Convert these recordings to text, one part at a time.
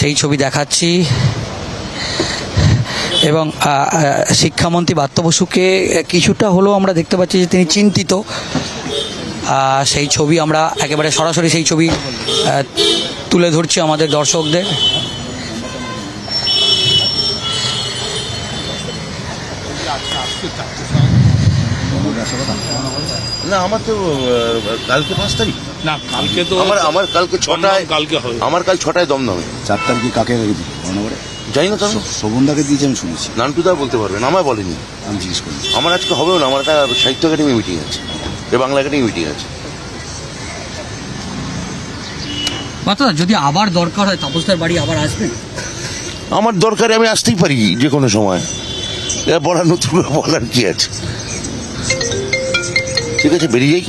সেই ছবি দেখাচ্ছি। এবং শিক্ষামন্ত্রী বাত্য বসুকে কিছুটা হলেও আমরা দেখতে পাচ্ছি যে তিনি চিন্তিত। সেই ছবি আমরা একেবারে সরাসরি সেই ছবি তুলে ধরছি আমাদের দর্শকদের। না, আমার তো কালকে পাঁচ তারিখ। না কালকে তো আমার আমার কালকে ছটায় কালকে হবে। আমার কাল ছটায় দমদমে। চার তারিখে কাকে মহানগরে জানি না তো। শোভনদাকে দিয়েছে আমি শুনেছি। নান্টুদা বলতে পারবেন আমায় বলেনি। আমি জিজ্ঞেস করি আমার আজকে হবেও না আমার একটা সাহিত্য একাডেমি মিটিং আছে। এ বাংলা একাডেমি মিটিং আছে। মাত্র যদি আবার দরকার হয় তাপসদার বাড়ি আবার আসবেন? আমার দরকারে আমি আসতেই পারি যে কোনো সময়। এবার বলার নতুন বলার কি আছে? ঠিক আছে বেরিয়ে যাই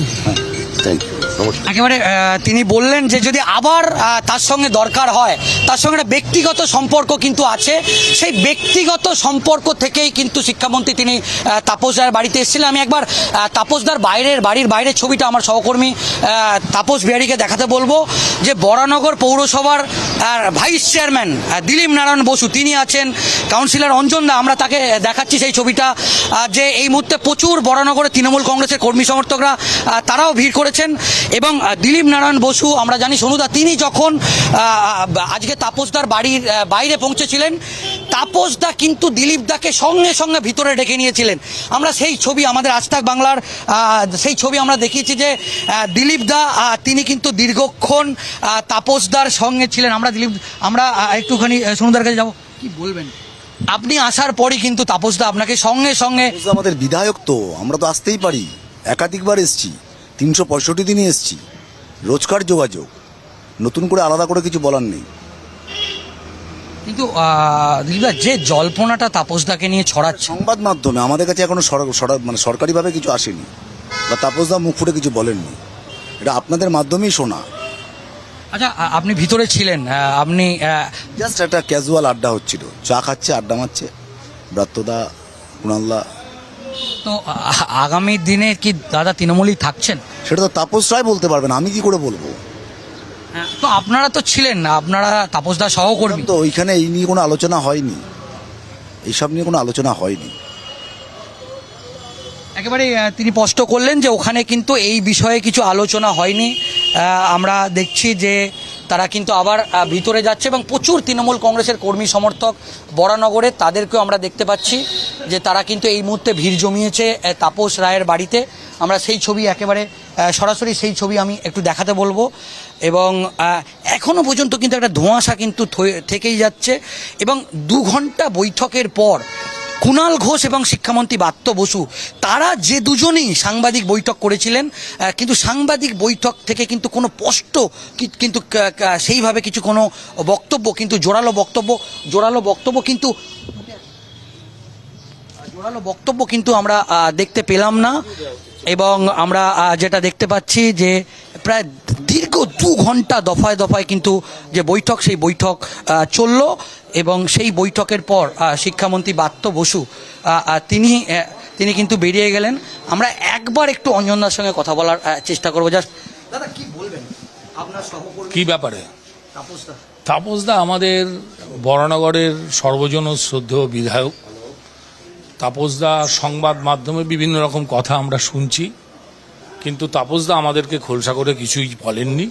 থ্যাংক ইউ একেবারে তিনি বললেন যে যদি আবার তার সঙ্গে দরকার হয়, তার সঙ্গে একটা ব্যক্তিগত সম্পর্ক কিন্তু আছে। সেই ব্যক্তিগত সম্পর্ক থেকেই কিন্তু শিক্ষামন্ত্রী তিনি তাপসদার বাড়িতে এসেছিলেন। আমি একবার তাপসদার বাইরের বাড়ির বাইরের ছবিটা আমার সহকর্মী তাপস বিহারীকে দেখাতে বলব যে বরানগর পৌরসভার ভাইস চেয়ারম্যান দিলীপ নারায়ণ বসু, তিনি আছেন। কাউন্সিলর অঞ্জন দা, আমরা তাকে দেখাচ্ছি সেই ছবিটা যে এই মুহূর্তে প্রচুর বরানগরে তৃণমূল কংগ্রেসের কর্মী সমর্থকরা তারাও ভিড় করেছেন। এবং দিলীপ নারায়ণ বসু, আমরা জানি সনুদা, তিনি যখন আজকে তাপসদার বাড়ির বাইরে পৌঁছেছিলেন, তাপসদা কিন্তু দিলীপ দাকে সঙ্গে সঙ্গে ভিতরে ডেকে নিয়েছিলেন। আমরা সেই ছবি আমাদের আজতাক বাংলার সেই ছবি আমরা দেখিয়েছি যে দিলীপ দা তিনি কিন্তু দীর্ঘক্ষণ তাপসদার সঙ্গে ছিলেন। আমরা দিলীপ, আমরা একটুখানি সোনুদার কাছে যাব। কি বলবেন? আপনি আসার পরই কিন্তু তাপসদা আপনাকে সঙ্গে সঙ্গে আমাদের বিধায়ক তো, আমরা তো আসতেই পারি। একাধিকবার এসছি। তিনশো পঁয়ষট্টি দিনই এসছি। রোজকার যোগাযোগ। নতুন করে আলাদা করে কিছু বলার নেই। কিন্তু দিলীপদা যে জল্পনাটা তাপসদাকে নিয়ে ছড়াচ্ছে। সংবাদ মাধ্যমে আমাদের কাছে এখনও মানে সরকারিভাবে কিছু আসেনি। বা তাপসদা মুখ ফুটে কিছু বলেননি। এটা আপনাদের মাধ্যমেই শোনা। আচ্ছা আপনি ভিতরে ছিলেন আপনি জাস্ট একটা ক্যাজুয়াল আড্ডা হচ্ছিল। চা খাচ্ছে আড্ডা মারছে। ব্রাত্যদা কুণালদা তো আগামী দিনে কি দাদা তৃণমূলই থাকছেন? সেটা তো তাপস রায় বলতে পারবেন আমি কি করে বলব? তো আপনারা তো ছিলেন না আপনারা তাপসদা সহকর্মী তো ওইখানে এই নিয়ে কোনো আলোচনা হয়নি। এইসব নিয়ে কোনো আলোচনা হয়নি। একেবারে তিনি স্পষ্ট করলেন যে ওখানে কিন্তু এই বিষয়ে কিছু আলোচনা হয়নি। আমরা দেখছি যে তারা কিন্তু আবার ভিতরে যাচ্ছে এবং প্রচুর তৃণমূল কংগ্রেসের কর্মী সমর্থক বরানগরে তাদেরকেও আমরা দেখতে পাচ্ছি। যে তারা কিন্তু এই মুহূর্তে ভিড় জমিয়েছে তাপস রায়ের বাড়িতে। আমরা সেই ছবি একেবারে সরাসরি সেই ছবি আমি একটু দেখাতে বলব। এবং আহ, এখনও পর্যন্ত কিন্তু একটা ধোঁয়াশা কিন্তু থেকেই যাচ্ছে। এবং দু ঘণ্টা বৈঠকের পর কুণাল ঘোষ এবং শিক্ষামন্ত্রী বাত্য বসু তারা যে দুজনেই সাংবাদিক বৈঠক করেছিলেন কিন্তু সাংবাদিক বৈঠক থেকে কিন্তু কোনো স্পষ্ট কিন্তু সেইভাবে কিছু কোনো বক্তব্য কিন্তু জোরালো বক্তব্য জোরালো বক্তব্য কিন্তু জোরালো বক্তব্য কিন্তু আমরা দেখতে পেলাম না। এবং আমরা যেটা দেখতে পাচ্ছি যে প্রায় দীর্ঘ দু ঘণ্টা দফায় দফায় কিন্তু যে বৈঠক সেই বৈঠক চলল। এবং সেই বৈঠকের পর শিক্ষামন্ত্রী বাত্য বসু তিনি তিনি কিন্তু বেরিয়ে গেলেন। আমরা একবার একটু অঞ্জনদার সঙ্গে কথা বলার চেষ্টা করব। জাস্ট দাদা কি বলবেন? আপনার কি ব্যাপারে? তাপসদা তাপসদা আমাদের বরানগরের সর্বজন শ্রদ্ধেয় বিধায়ক। তাপসদা সংবাদ মাধ্যমে বিভিন্ন রকম কথা আমরা শুনছি, কিন্তু তাপসদা আমাদেরকে খোলসা করে কিছুই বলেননি।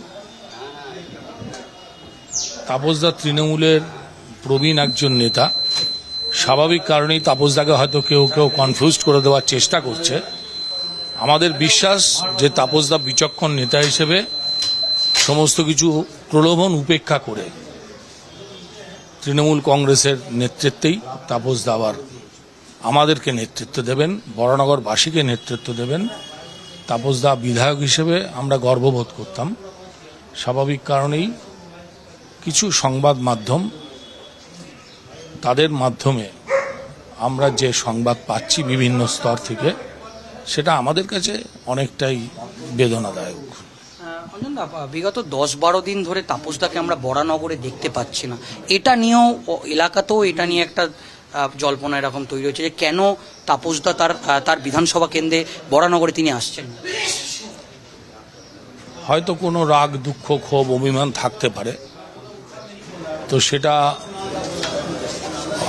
তাপসদা তৃণমূলের প্রবীণ একজন নেতা। স্বাভাবিক কারণেই তাপসদাকে হয়তো কেউ কেউ কনফিউজ করে দেওয়ার চেষ্টা করছে। আমাদের বিশ্বাস যে তাপসদা বিচক্ষণ নেতা হিসেবে সমস্ত কিছু প্রলোভন উপেক্ষা করে তৃণমূল কংগ্রেসের নেতৃত্বেই তাপস দাবার আমাদেরকে নেতৃত্ব দেবেন বরানগরবাসীকে নেতৃত্ব দেবেন। তাপসদা বিধায়ক হিসেবে আমরা গর্ববোধ করতাম। স্বাভাবিক কারণেই কিছু সংবাদ মাধ্যম তাদের মাধ্যমে আমরা যে সংবাদ পাচ্ছি বিভিন্ন স্তর থেকে, সেটা আমাদের কাছে অনেকটাই বেদনাদায়ক। বিগত দশ বারো দিন ধরে তাপসদাকে আমরা বরানগরে দেখতে পাচ্ছি না। এটা নিয়েও এলাকাতেও এটা নিয়ে একটা জল্পনা এরকম তৈরি হচ্ছে যে কেন তাপসদা তার তার বিধানসভা কেন্দ্রে বরানগরে তিনি আসছেন? হয়তো কোনো রাগ, দুঃখ, ক্ষোভ, অভিমান থাকতে পারে। তো সেটা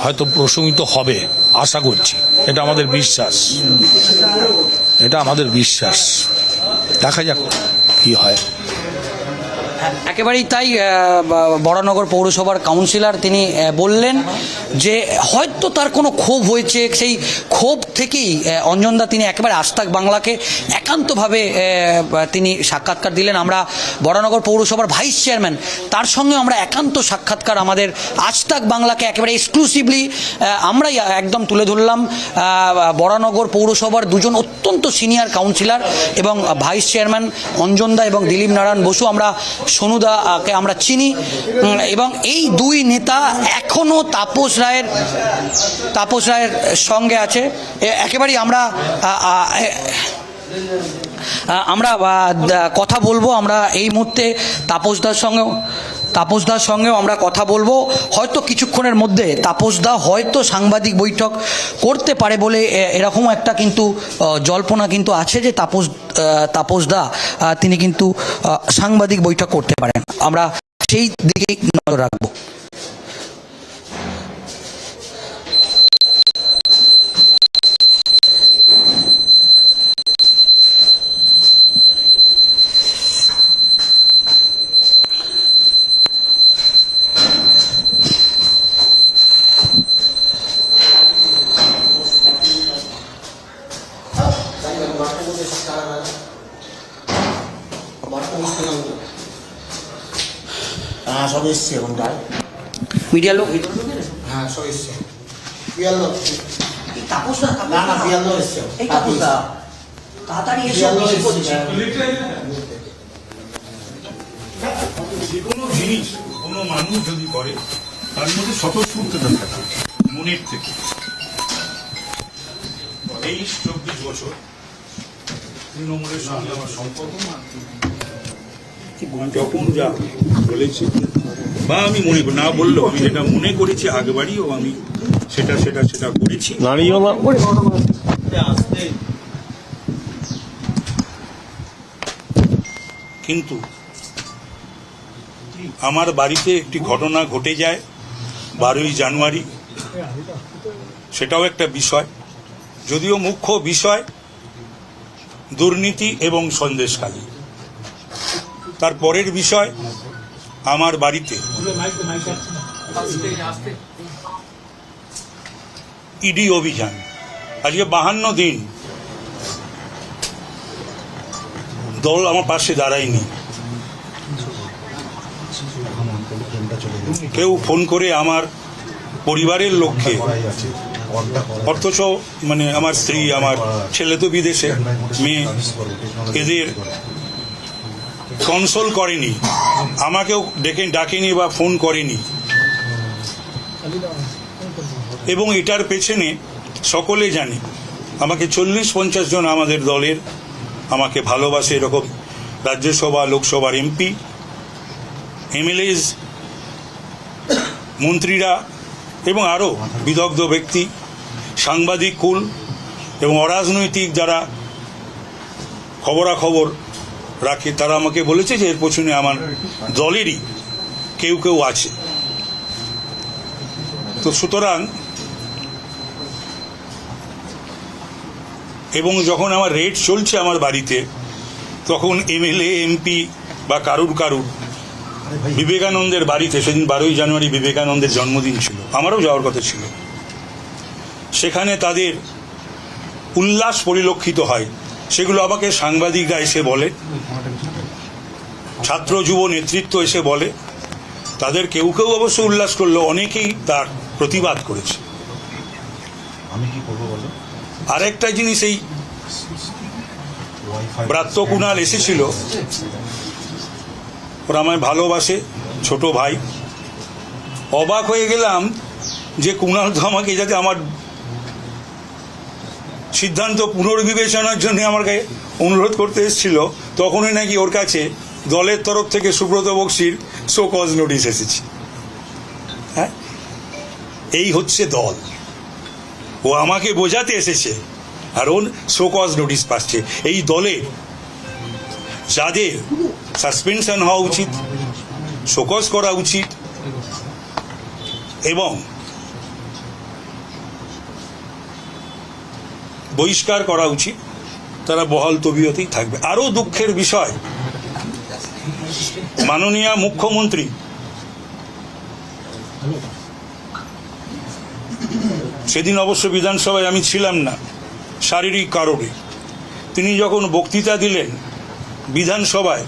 হয়তো প্রশমিত হবে, আশা করছি। এটা আমাদের বিশ্বাস। এটা আমাদের বিশ্বাস। দেখা যাক কি হয়। একেবারেই তাই আহ, বা- বরানগর পৌরসভার কাউন্সিলর তিনি বললেন যে হয়তো তার কোনো ক্ষোভ হয়েছে সেই ক্ষোভ থেকেই অঞ্জনদা তিনি একেবারে আস্তাক বাংলাকে একান্তভাবে তিনি সাক্ষাৎকার দিলেন। আমরা বরানগর পৌরসভার ভাইস চেয়ারম্যান তার সঙ্গে আমরা একান্ত সাক্ষাৎকার আমাদের আজতাক বাংলাকে একেবারে এক্সক্লুসিভলি আমরাই একদম তুলে ধরলাম। আহ, বরানগর পৌরসভার দুজন অত্যন্ত সিনিয়র কাউন্সিলর এবং ভাইস চেয়ারম্যান অঞ্জনদা এবং দিলীপ নারায়ণ বসু। আমরা সোনুদাকে আমরা চিনি এবং এই দুই নেতা এখনও তাপস রায়ের তাপস রায়ের সঙ্গে আছে। একেবারেই আমরা আমরা কথা বলব আমরা এই মুহূর্তে তাপসদার সঙ্গেও। তাপসদার সঙ্গেও আমরা কথা বলব। হয়তো কিছুক্ষণের মধ্যে তাপসদা হয়তো সাংবাদিক বৈঠক করতে পারে বলে এরকম একটা কিন্তু জল্পনা কিন্তু আছে যে তাপস তাপসদা তিনি কিন্তু সাংবাদিক বৈঠক করতে পারেন। আমরা সেই দিকেই নজর রাখব। এসছে এখনটায় মিডিয়ার লোক হ্যাঁ সব এসছে না না এই তাড়াতাড়ি এসো। যে কোনো জিনিস কোনো মানুষ যদি করে তার মধ্যে স্বতঃস্ফূর্ততা থাকে মনের থেকে। তেইশ চব্বিশ বছর তৃণমূলের সঙ্গে আমার সম্পর্ক। যখন যা বলেছি। বা আমি মনে না বললেও আমি যেটা মনে করেছি আগেবারইও আমি সেটা সেটা সেটা করেছি। কিন্তু আমার বাড়িতে একটি ঘটনা ঘটে যায় বারোই জানুয়ারি। সেটাও একটা বিষয়। যদিও মুখ্য বিষয় দুর্নীতি এবং সন্দেশখালী। তার পরের বিষয় আমার বাড়িতে। ইডি অভিযান। আজকে বাহান্ন দিন দল আমার পাশে দাঁড়ায়নি। কেউ ফোন করে আমার পরিবারের লোককে, অথচ মানে আমার স্ত্রী, আমার ছেলে তো বিদেশে, মেয়ে, এদের কনসোল করেনি। আমাকেও ডেকে ডাকেনি বা ফোন করেনি। এবং এটার পেছনে সকলে জানে, আমাকে চল্লিশ পঞ্চাশ জন আমাদের দলের আমাকে ভালোবাসে এরকম রাজ্যসভা, লোকসভার এমপি, এমএলএস মন্ত্রীরা এবং আরও বিদগ্ধ ব্যক্তি, সাংবাদিক কুল এবং অরাজনৈতিক যারা খবরাখবর রাখে। তারা আমাকে বলেছে যে এর পেছনে আমার দলেরই কেউ কেউ আছে। তো সুতরাং এবং যখন আমার রেড চলছে আমার বাড়িতে, তখন এমএলএ, এমপি বা কারুর কারুর বিবেকানন্দের বাড়িতে, সেদিন বারোই জানুয়ারি বিবেকানন্দের জন্মদিন ছিল, আমারও যাওয়ার কথা ছিল। সেখানে তাদের উল্লাস পরিলক্ষিত হয়। সেগুলো আমাকে সাংবাদিকরা এসে বলে ছাত্র যুব নেতৃত্ব এসে বলে। তাদের কেউ কেউ অবশ্য উল্লাস করল অনেকেই তার প্রতিবাদ করেছে। আমি কি আরেকটা জিনিস এই ব্রাত্য কুণাল এসেছিল। ওরা আমায় ভালোবাসে ছোট ভাই। অবাক হয়ে গেলাম যে কুণাল তো আমাকে যাতে আমার সিদ্ধান্ত পুনর্বিবেচনার জন্য আমাকে অনুরোধ করতে এসেছিল। তখনই নাকি ওর কাছে দলের তরফ থেকে সুব্রত বক্সির শো কজ নোটিশ এসেছে। হ্যাঁ? এই হচ্ছে দল। ও আমাকে বোঝাতে এসেছে। আর ওর শোকজ নোটিশ পাচ্ছে। এই দলে যাদের সাসপেনশন হওয়া উচিত শোকজ করা উচিত, এবং বহিষ্কার করা উচিত। তারা বহাল তবিয়তেই থাকবে। আরও দুঃখের বিষয়, মাননীয় মুখ্যমন্ত্রী, সেদিন অবশ্য বিধানসভায় আমি ছিলাম না, শারীরিক কারণে। তিনি যখন বক্তৃতা দিলেন বিধানসভায়,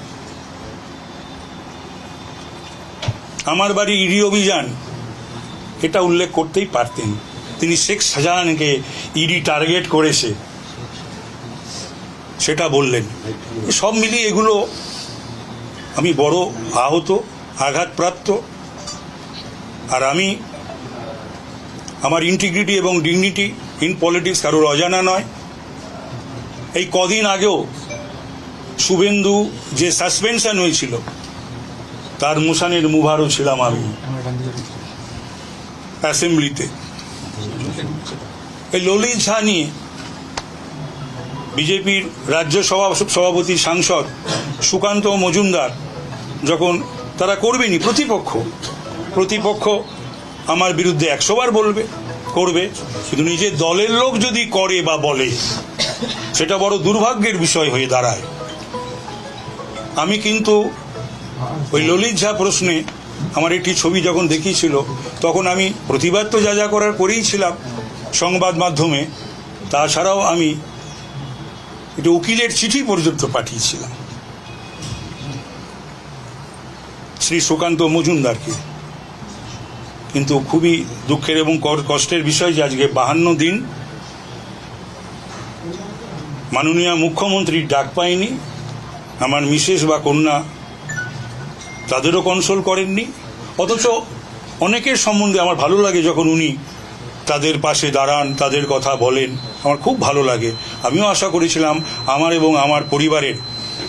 আমার বাড়ি ইডি অভিযান, এটা উল্লেখ করতেই পারতেন। তিনি শেখ শাহজাহানকে ইডি টার্গেট করেছে। সেটা বললেন। সব মিলিয়ে এগুলো আমি বড় আহত আঘাতপ্রাপ্ত। আর আমি আমার ইন্টিগ্রিটি এবং ডিগনিটি ইন পলিটিক্স কারোর অজানা নয়। এই কদিন আগেও শুভেন্দু যে সাসপেনশন হয়েছিল তার মুসানের মুভারও ছিলাম আমি। অ্যাসেম্বলিতে এই ললিত ঝা নিয়ে বিজেপির রাজ্য সভা সভাপতি, সাংসদ সুকান্ত মজুমদার যখন তারা করবেনি প্রতিপক্ষ প্রতিপক্ষ আমার বিরুদ্ধে একশোবার বলবে, করবে। কিন্তু নিজের দলের লোক যদি করে বা বলে, সেটা বড় দুর্ভাগ্যের বিষয় হয়ে দাঁড়ায়। আমি কিন্তু ওই ললিত ঝা প্রশ্নে আমার একটি ছবি যখন দেখিয়েছিল, তখন আমি প্রতিবাদ তো যা যা করার করেইছিলাম সংবাদ মাধ্যমে। তাছাড়াও আমি একটি উকিলের চিঠি পর্যন্ত পাঠিয়েছিলাম। শ্রী সুকান্ত মজুমদারকে। কিন্তু খুবই দুঃখের এবং কষ্টের বিষয় যে আজকে বাহান্ন দিন মাননীয় মুখ্যমন্ত্রীর ডাক পাইনি। আমার মিসেস বা কন্যা তাদেরও কনসোল করেননি। অথচ অনেকের সম্বন্ধে আমার ভালো লাগে যখন উনি তাদের পাশে দাঁড়ান, তাদের কথা বলেন। আমার খুব ভালো লাগে। আমিও আশা করেছিলাম আমার এবং আমার পরিবারের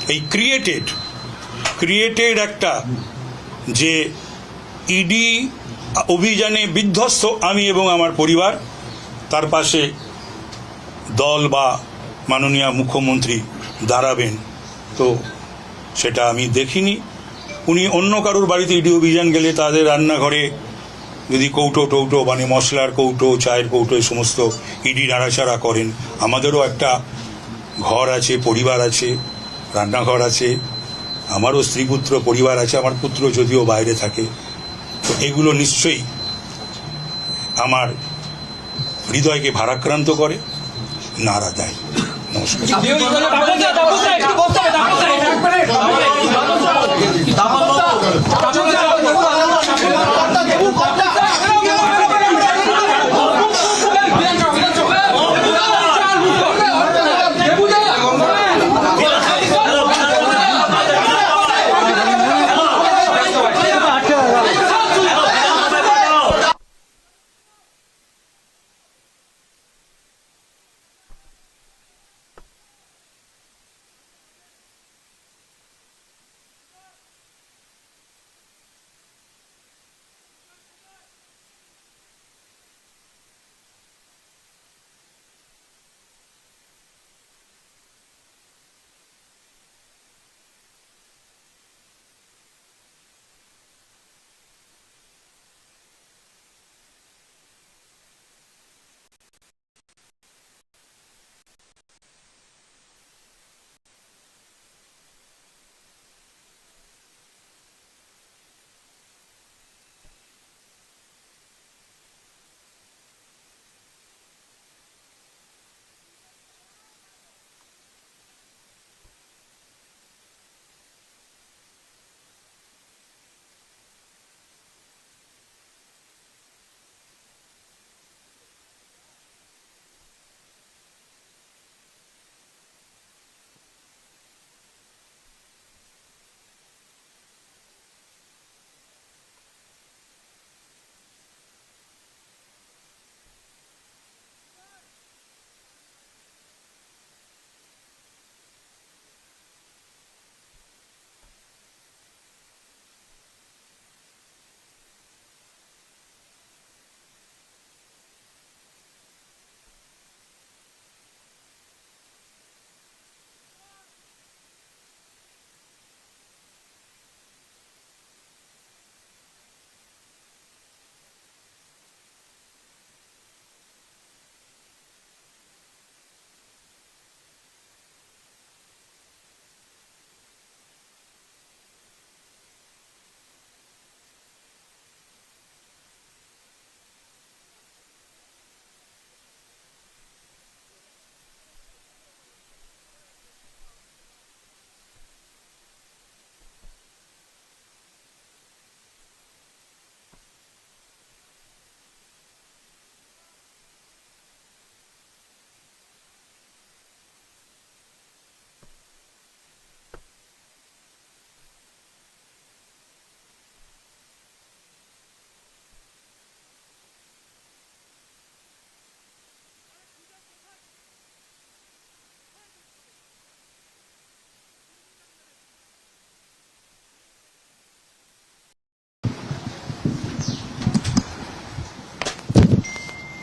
এই ক্রিয়েটেড ক্রিয়েটেড একটা যে ইডি অভিযানে বিধ্বস্ত আমি এবং আমার পরিবার, তার পাশে দল বা মাননীয় মুখ্যমন্ত্রী দাঁড়াবেন। তো সেটা আমি দেখিনি। উনি অন্য কারোর বাড়িতে ইডি অভিযান গেলে তাদের রান্নাঘরে যদি কৌটো টৌটো মানে মশলার কৌটো চায়ের কৌটো এই সমস্ত ইডি নাড়াচাড়া করেন আমাদেরও একটা ঘর আছে পরিবার আছে রান্নাঘর আছে আমারও স্ত্রী পুত্র পরিবার আছে আমার পুত্র যদিও বাইরে থাকে তো এগুলো নিশ্চয়ই আমার হৃদয়কে ভারাক্রান্ত করে নাড়া দেয় নমস্কার 나만 먹고 나만 먹고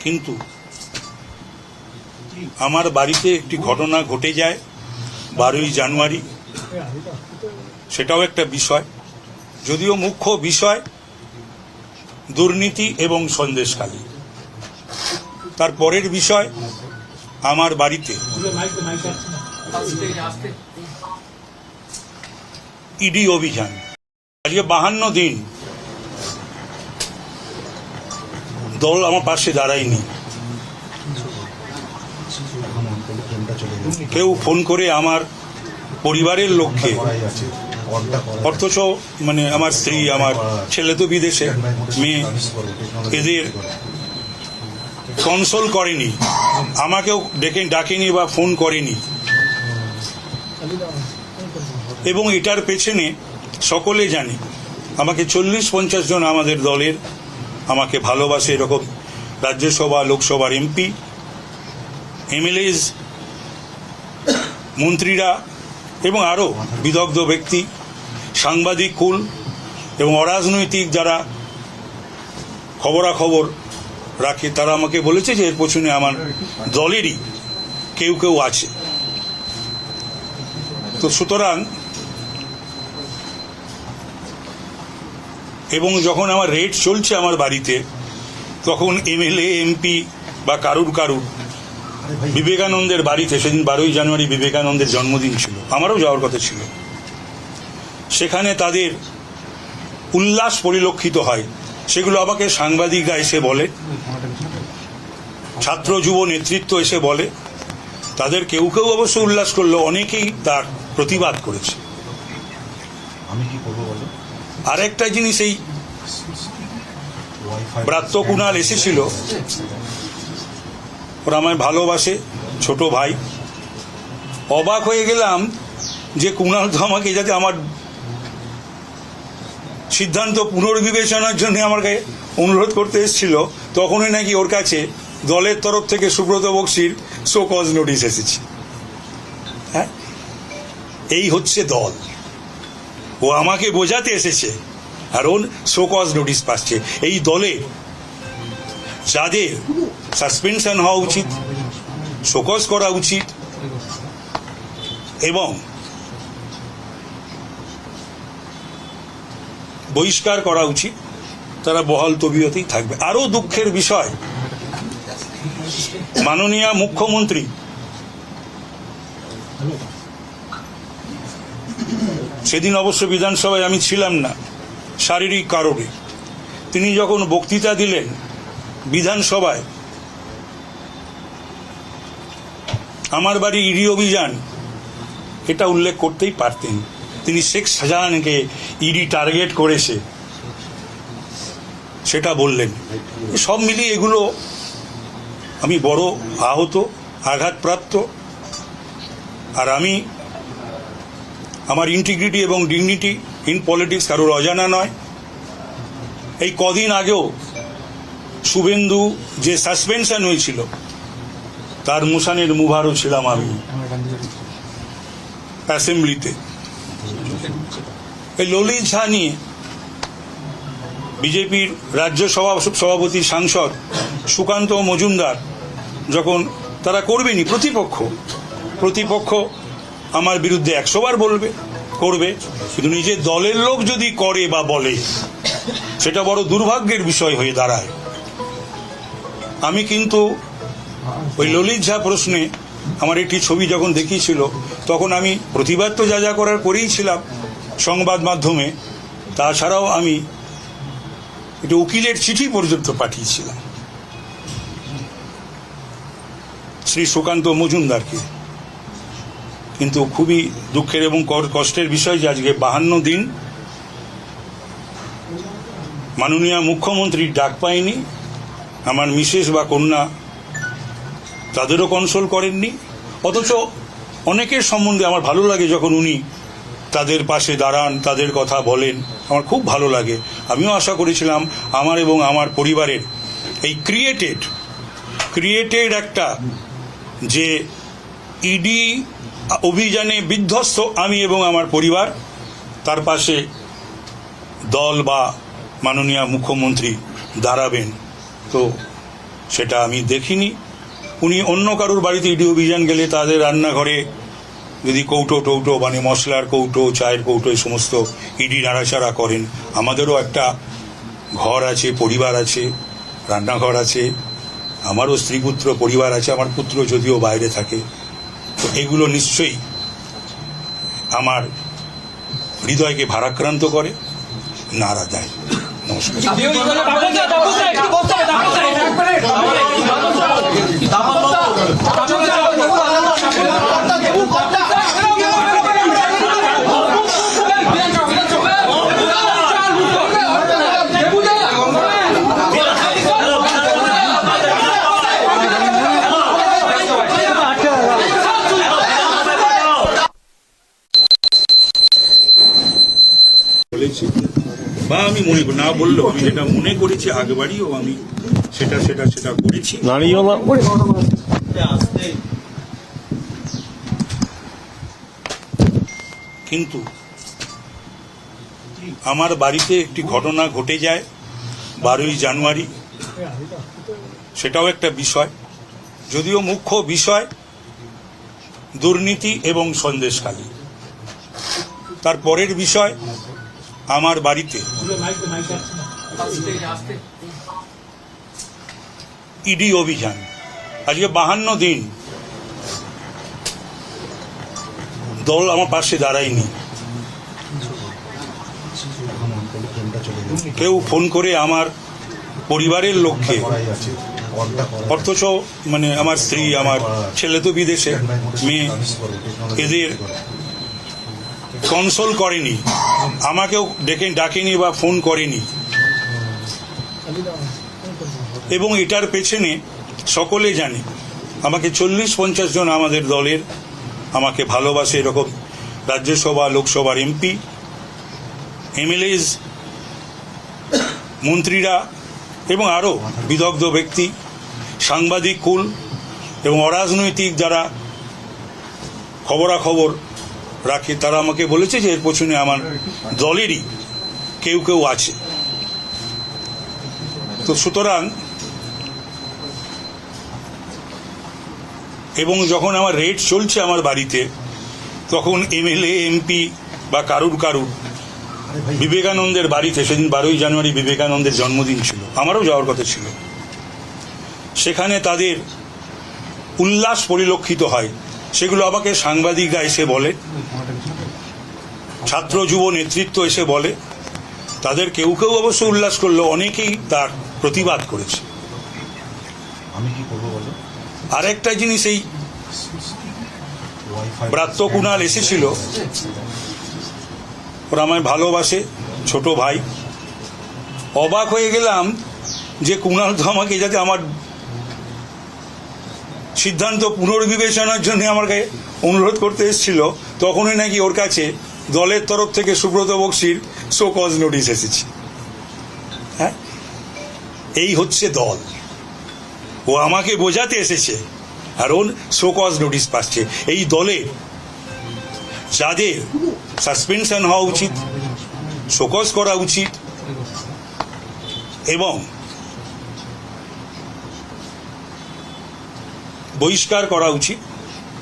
কিন্তু আমার বাড়িতে একটি ঘটনা ঘটে যায় বারোই জানুয়ারি। সেটাও একটা বিষয়। যদিও মুখ্য বিষয় দুর্নীতি এবং সন্দেশখালী। তার পরের বিষয় আমার বাড়িতে। ইডি অভিযান। আজকে বাহান্ন দিন দল আমার পাশে দাঁড়ায়নি। কেউ ফোন করে আমার পরিবারের লোককে, অথচ মানে আমার স্ত্রী, আমার ছেলে তো বিদেশে, মেয়ে, এদের কনসোল করেনি, আমাকেও ডেকে, ডাকেনি বা ফোন করেনি। এবং এটার পেছনে সকলে জানে, আমাকে চল্লিশ পঞ্চাশ জন আমাদের দলের আমাকে ভালোবাসে এরকম রাজ্যসভা, লোকসভার এমপি এমএলএজ মন্ত্রীরা এবং আরও বিদগ্ধ ব্যক্তি, সাংবাদিক কুল এবং অরাজনৈতিক যারা খবরাখবর রাখে, তারা আমাকে বলেছে যে এর পেছনে আমার দলেরই কেউ কেউ আছে। তো সুতরাং এবং যখন আমার রেড চলছে আমার বাড়িতে, তখন এমএলএ এমপি বা কারুর কারুর, বিবেকানন্দের বাড়িতে, সেদিন বারোই জানুয়ারি বিবেকানন্দের জন্মদিন ছিল, আমারও যাওয়ার কথা ছিল। সেখানে তাদের উল্লাস পরিলক্ষিত হয়। সেগুলো আমাকে সাংবাদিকরা এসে বলে, ছাত্র যুব নেতৃত্ব এসে বলে, তাদের কেউ কেউ অবশ্য উল্লাস করল, অনেকেই তার প্রতিবাদ করেছে। আমি কি আরেকটা জিনিস এই ব্রাত্য কুণাল এসেছিল। ওরা আমায় ভালোবাসে, ছোট ভাই। অবাক হয়ে গেলাম যে কুণাল তো আমাকে যাতে আমার সিদ্ধান্ত পুনর্বিবেচনার জন্য আমাকে অনুরোধ করতে এসেছিল। তখনই নাকি ওর কাছে দলের তরফ থেকে সুব্রত বক্সির শো কজ নোটিশ এসেছে। হ্যাঁ? এই হচ্ছে দল। ও আমাকে বোঝাতে এসেছে। আর ওর শো কজ নোটিশ পাচ্ছে। এই দলে যাদের সাসপেনশন হওয়া উচিত, শোকজ করা উচিত, এবং বহিষ্কার করা উচিত, তারা বহাল তবিয়তেই থাকবে। আরও দুঃখের বিষয়, মাননীয় মুখ্যমন্ত্রী সেদিন অবশ্য বিধানসভায় আমি ছিলাম না, শারীরিক কারণে। তিনি যখন বক্তৃতা দিলেন বিধানসভায়, আমার বাড়ি ইডি অভিযান, এটা উল্লেখ করতেই পারতেন। তিনি শেখ শাহজাহানকে ইডি টার্গেট করেছে, সেটা বললেন। সব মিলিয়ে এগুলো আমি বড় আহত, আঘাতপ্রাপ্ত, আর আমি আমার ইন্টিগ্রিটি এবং ডিগনিটি ইন পলিটিক্স কারোর অজানা নয়। এই কদিন আগেও শুভেন্দু যে সাসপেনশন হয়েছিল, তার মুসানের মুভারও ছিলাম আমি অ্যাসেম্বলিতে এই ললিত ঝা নিয়ে বিজেপির রাজ্য সভা সভাপতি সাংসদ সুকান্ত মজুমদার যখন তারা করবেনি প্রতিপক্ষ প্রতিপক্ষ আমার বিরুদ্ধে একশোবার বলবে, করবে। কিন্তু নিজের দলের লোক যদি করে বা বলে, সেটা বড় দুর্ভাগ্যের বিষয় হয়ে দাঁড়ায়। আমি কিন্তু ওই ললিত ঝা প্রশ্নে আমার একটি ছবি যখন দেখিয়েছিল, তখন আমি প্রতিবাদ তো যা যা করার করেই ছিলাম সংবাদ মাধ্যমে। তাছাড়াও আমি একটু উকিলের চিঠি পর্যন্ত পাঠিয়েছিলাম। শ্রী সুকান্ত মজুমদারকে। কিন্তু খুবই দুঃখের এবং কষ্টের বিষয় যে আজকে বাহান্ন দিন মাননীয় মুখ্যমন্ত্রীর ডাক পায়নি, আমার মিসেস বা কন্যা তাদেরও কনসোল করেননি, অথচ অনেকের সম্বন্ধে আমার ভালো লাগে যখন উনি তাদের পাশে দাঁড়ান, তাদের কথা বলেন, আমার খুব ভালো লাগে। আমিও আশা করেছিলাম আমার এবং আমার পরিবারের এই ক্রিয়েটেড ক্রিয়েটেড একটা যে ইডি অভিযানে বিধ্বস্ত আমি এবং আমার পরিবার, তার পাশে দল বা মাননীয় মুখ্যমন্ত্রী দাঁড়াবেন। তো সেটা আমি দেখিনি। উনি অন্য কারোর বাড়িতে ইডি অভিযান গেলে তাদের রান্নাঘরে যদি কৌটো টৌটো মানে মশলার কৌটো, চায়ের কৌটো, এই সমস্ত ইডি নাড়াচাড়া করেন। আমাদেরও একটা ঘর আছে, পরিবার আছে, রান্নাঘর আছে। আমারও স্ত্রী পুত্র, পরিবার আছে, আমার পুত্র যদিও বাইরে থাকে। এগুলো নিশ্চয়ই আমার হৃদয়কে ভারাক্রান্ত করে নাড়া দেয়। নমস্কার। আমি মনে করি না বললেও আমি যেটা মনে করেছি আগবাড়িও আমি সেটা সেটা সেটা করেছি। কিন্তু আমার বাড়িতে একটি ঘটনা ঘটে যায় বারোই জানুয়ারি। সেটাও একটা বিষয়। যদিও মুখ্য বিষয় দুর্নীতি এবং সন্দেশখালী। তার পরের বিষয় আমার বাড়িতে। ইডি অভিযান। আজকে বাহান্ন দিন। দল আমার পাশে দাঁড়ায়নি। কেউ ফোন করে আমার পরিবারের লোককে। অথচ মানে আমার স্ত্রী, আমার ছেলে তো বিদেশে। মেয়ে, এদের কনসোল করেনি। আমাকেও ডেকে ডাকেনি বা ফোন করেনি। এবং এটার পেছনে সকলে জানে, আমাকে চল্লিশ পঞ্চাশ জন আমাদের দলের আমাকে ভালোবাসে এরকম রাজ্যসভা, লোকসভার এমপি এমএলএজ মন্ত্রীরা এবং আরও বিদগ্ধ ব্যক্তি, সাংবাদিক কুল এবং অরাজনৈতিক যারা খবরাখবর রাখে। তারা আমাকে বলেছে যে এর পেছনে আমার দলেরই কেউ কেউ আছে। তো সুতরাং এবং যখন আমার রেড চলছে আমার বাড়িতে, তখন এমএলএ, এমপি বা কারুর কারুর বিবেকানন্দের বাড়িতে, সেদিন বারোই জানুয়ারি বিবেকানন্দের জন্মদিন ছিল, আমারও যাওয়ার কথা ছিল। সেখানে তাদের উল্লাস পরিলক্ষিত হয়। সেগুলো আমাকে সাংবাদিকরা এসে বলে ছাত্র যুব নেতৃত্ব এসে বলে। তাদের কেউ কেউ অবশ্য উল্লাস করল অনেকেই তার প্রতিবাদ করেছে। আরেকটা জিনিস এই ব্রাত্য কুণাল এসেছিল। ওরা আমায় ভালোবাসে ছোট ভাই। অবাক হয়ে গেলাম যে কুণাল তো আমাকে যাতে আমার সিদ্ধান্ত পুনর্বিবেচনার জন্য আমাকে অনুরোধ করতে এসেছিল, তখনই নাকি ওর কাছে দলের তরফ থেকে সুব্রত বক্সির শো কজ নোটিশ এসেছে। হ্যাঁ? এই হচ্ছে দল। ও আমাকে বোঝাতে এসেছে, আর ওর শো কজ নোটিশ পাচ্ছে। এই দলের যাদের সাসপেনশন হওয়া উচিত শোকজ করা উচিত, এবং বহিষ্কার করা উচিত।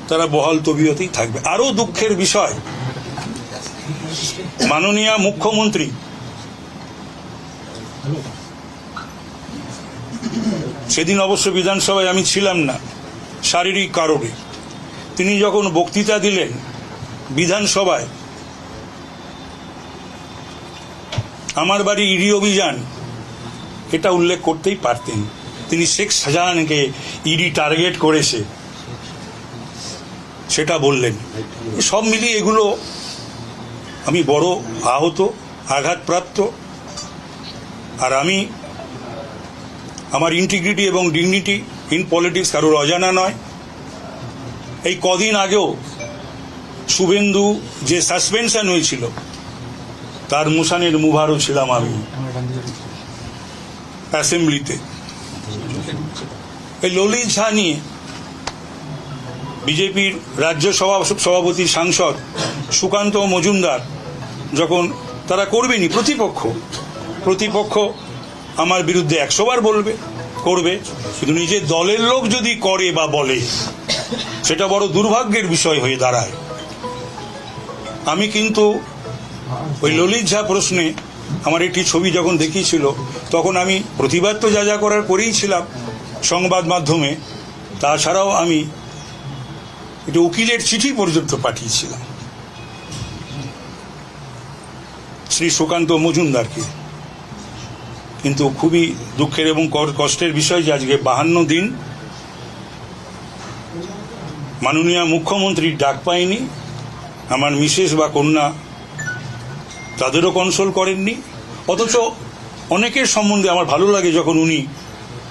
তারা বহাল তবিয়তেই থাকবে। আরও দুঃখের বিষয়, মাননীয় মুখ্যমন্ত্রী, সেদিন অবশ্য বিধানসভায় আমি ছিলাম না, শারীরিক কারণে। তিনি যখন বক্তৃতা দিলেন বিধানসভায়, আমার বাড়ি ইডি অভিযান, এটা উল্লেখ করতেই পারতেন। তিনি শেখ শাহজাহানকে ইডি টার্গেট করেছে, সেটা বললেন। সব মিলিয়ে এগুলো আমি বড় আহত, আঘাতপ্রাপ্ত। আর আমি, আমার ইন্টিগ্রিটি এবং ডিগনিটি ইন পলিটিক্স কারোর অজানা নয়। এই কদিন আগেও শুভেন্দু যে সাসপেনশন হয়েছিল, তার মুসানের মুভারও ছিলাম আমি। অ্যাসেম্বলিতে এই ললিত ঝা নিয়ে বিজেপির রাজ্য সভা সভাপতি সাংসদ সুকান্ত মজুমদার যখন তারা করবেনি, প্রতিপক্ষ প্রতিপক্ষ আমার বিরুদ্ধে একশোবার বলবে, করবে, কিন্তু নিজের দলের লোক যদি করে বা বলে, সেটা বড় দুর্ভাগ্যের বিষয় হয়ে দাঁড়ায়। আমি কিন্তু ওই ললিত ঝা প্রশ্নে আমার একটি ছবি যখন দেখিয়েছিল, তখন আমি প্রতিবাদ তো যা যা করার করেই ছিলাম সংবাদ মাধ্যমে, তাছাড়াও আমি একটি উকিলের চিঠি পর্যন্ত পাঠিয়েছিলাম। শ্রী সুকান্ত মজুমদারকে। কিন্তু খুবই দুঃখের এবং কষ্টের বিষয় যে আজকে বাহান্ন দিন মাননীয় মুখ্যমন্ত্রীর ডাক পায়নি আমার মিসেস বা কন্যা তাদেরও কনসোল করেননি। অথচ অনেকের সম্বন্ধে আমার ভালো লাগে যখন উনি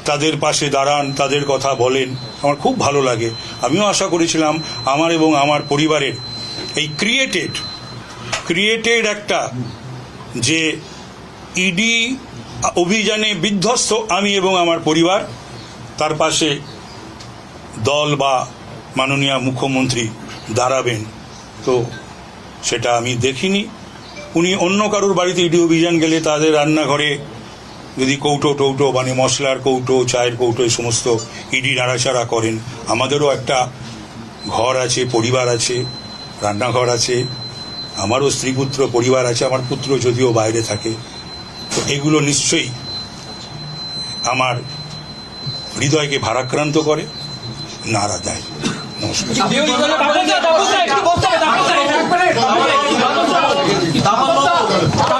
তাদের পাশে দাঁড়ান, তাদের কথা বলেন। আমার খুব ভালো লাগে। আমিও আশা করেছিলাম আমার এবং আমার পরিবারের এই ক্রিয়েটেড ক্রিয়েটেড একটা যে ইডি অভিযানে বিধ্বস্ত আমি এবং আমার পরিবার, তার পাশে দল বা মাননীয় মুখ্যমন্ত্রী দাঁড়াবেন। তো সেটা আমি দেখিনি। উনি অন্য কারোর বাড়িতে ইডি অভিযান গেলে তাদের রান্নাঘরে যদি কৌটো টৌটো মানে মশলার কৌটো, চায়ের কৌটো, এই সমস্ত ইডি নাড়াচাড়া করেন, আমাদেরও একটা ঘর আছে, পরিবার আছে, রান্নাঘর আছে, আমারও স্ত্রী পুত্র পরিবার আছে, আমার পুত্র যদিও বাইরে থাকে, তো এগুলো নিশ্চয়ই আমার হৃদয়কে ভারাক্রান্ত করে, নাড়া দেয়। নমস্কার